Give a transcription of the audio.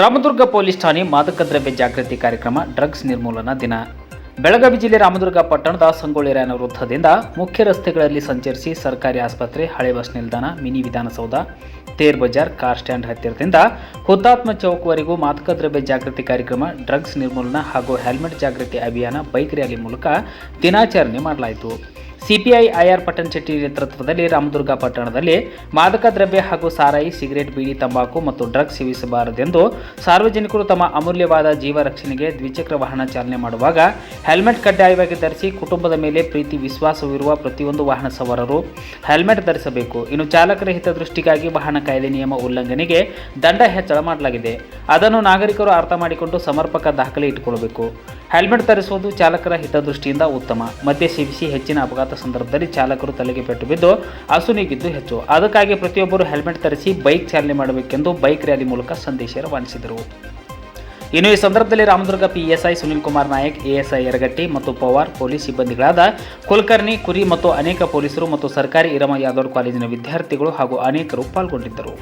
Ramdurg police ಠಾಣೆ ಮಾದಕ ದ್ರವ್ಯ ಜಾಗೃತಿ ಕಾರ್ಯಕ್ರಮ ಡ್ರಗ್ಸ್ ನಿರ್ಮೂಲನಾ ದಿನ. ಬೆಳಗಾವಿ ಜಿಲ್ಲೆ ರಾಮದುರ್ಗ ಪಟ್ಟಣದ ಸಂಗೊಳ್ಳಿ ರಾಯನ ವೃತ್ತದಿಂದ ಮುಖ್ಯ ರಸ್ತೆಗಳಲ್ಲಿ ಸಂಚರಿಸಿ ಸರ್ಕಾರಿ ಆಸ್ಪತ್ರೆ, ಹಳೆ ಬಸ್ ನಿಲ್ದಾಣ, ಮಿನಿ ವಿಧಾನಸೌಧ, ತೇರ್ ಬಜಾರ್, ಕಾರ್ ಸ್ಟ್ಯಾಂಡ್ ಹತ್ತಿರದಿಂದ ಹುತಾತ್ಮ ಚೌಕ್ವರೆಗೂ ಮಾದಕ ದ್ರವ್ಯ ಜಾಗೃತಿ ಕಾರ್ಯಕ್ರಮ ಡ್ರಗ್ಸ್ ನಿರ್ಮೂಲನಾ ಹಾಗೂ ಹೆಲ್ಮೆಟ್ ಜಾಗೃತಿ ಅಭಿಯಾನ ಬೈಕ್ ರ್ಯಾಲಿ ಮೂಲಕ ದಿನಾಚರಣೆ ಮಾಡಲಾಯಿತು. ಸಿಪಿಐ ಐಆರ್ ಪಟ್ಟಣ ಶೆಟ್ಟಿ ನೇತೃತ್ವದಲ್ಲಿ ರಾಮದುರ್ಗ ಪಟ್ಟಣದಲ್ಲಿ ಮಾದಕ ದ್ರವ್ಯ ಹಾಗೂ ಸಾರಾಯಿ, ಸಿಗರೇಟ್, ಬೀಡಿ, ತಂಬಾಕು ಮತ್ತು ಡ್ರಗ್ಸ್ ಸೇವಿಸಬಾರದೆಂದು ಸಾರ್ವಜನಿಕರು ತಮ್ಮ ಅಮೂಲ್ಯವಾದ ಜೀವ ರಕ್ಷಣೆಗೆ ದ್ವಿಚಕ್ರ ವಾಹನ ಚಾಲನೆ ಮಾಡುವಾಗ ಹೆಲ್ಮೆಟ್ ಕಡ್ಡಾಯವಾಗಿ ಧರಿಸಿ ಕುಟುಂಬದ ಮೇಲೆ ಪ್ರೀತಿ, ವಿಶ್ವಾಸವಿರುವ ಪ್ರತಿಯೊಂದು ವಾಹನ ಸವಾರರು ಹೆಲ್ಮೆಟ್ ಧರಿಸಬೇಕು. ಇನ್ನು ಚಾಲಕರ ಹಿತದೃಷ್ಟಿಗಾಗಿ ವಾಹನ ಕಾಯ್ದೆ ನಿಯಮ ಉಲ್ಲಂಘನೆಗೆ ದಂಡ ಹೆಚ್ಚಳ ಮಾಡಲಾಗಿದೆ. ಅದನ್ನು ನಾಗರಿಕರು ಅರ್ಥ ಮಾಡಿಕೊಂಡು ಸಮರ್ಪಕ ದಾಖಲೆ ಇಟ್ಟುಕೊಳ್ಳಬೇಕು. ಹೆಲ್ಮೆಟ್ ಧರಿಸುವುದು ಚಾಲಕರ ಹಿತದೃಷ್ಟಿಯಿಂದ ಉತ್ತಮ. ಮದ್ಯ ಸೇವಿಸಿ ಹೆಚ್ಚಿನ ಅಪಘಾತ ಸಂದರ್ಭದಲ್ಲಿ ಚಾಲಕರು ತಲೆಗೆ ಪೆಟ್ಟು ಬಿದ್ದು ಅಸುನೀಗಿದ್ದು ಹೆಚ್ಚು. ಅದಕ್ಕಾಗಿ ಪ್ರತಿಯೊಬ್ಬರು ಹೆಲ್ಮೆಟ್ ಧರಿಸಿ ಬೈಕ್ ಚಾಲನೆ ಮಾಡಬೇಕೆಂದು ಬೈಕ್ ರ್ಯಾಲಿ ಮೂಲಕ ಸಂದೇಶ ರವಾನಿಸಿದರು. ಇನ್ನು ಈ ಸಂದರ್ಭದಲ್ಲಿ ರಾಮದುರ್ಗ ಪಿಎಸ್ಐ ಸುನಿಲ್ ಕುಮಾರ್ ನಾಯಕ್ ಎಎಸ್ಐ ಯರಗಟ್ಟಿ ಮತ್ತು ಪವಾರ್ ಪೊಲೀಸ್ ಸಿಬ್ಬಂದಿಗಳಾದ ಕುಲಕರ್ಣಿ, ಕುರಿ ಮತ್ತು ಅನೇಕ ಪೊಲೀಸರು ಮತ್ತು ಸರ್ಕಾರಿ ಇರಮ ಯಾದವ್ ಕಾಲೇಜಿನ ವಿದ್ಯಾರ್ಥಿಗಳು ಹಾಗೂ ಅನೇಕರು ಪಾಲ್ಗೊಂಡಿದ್ದರು.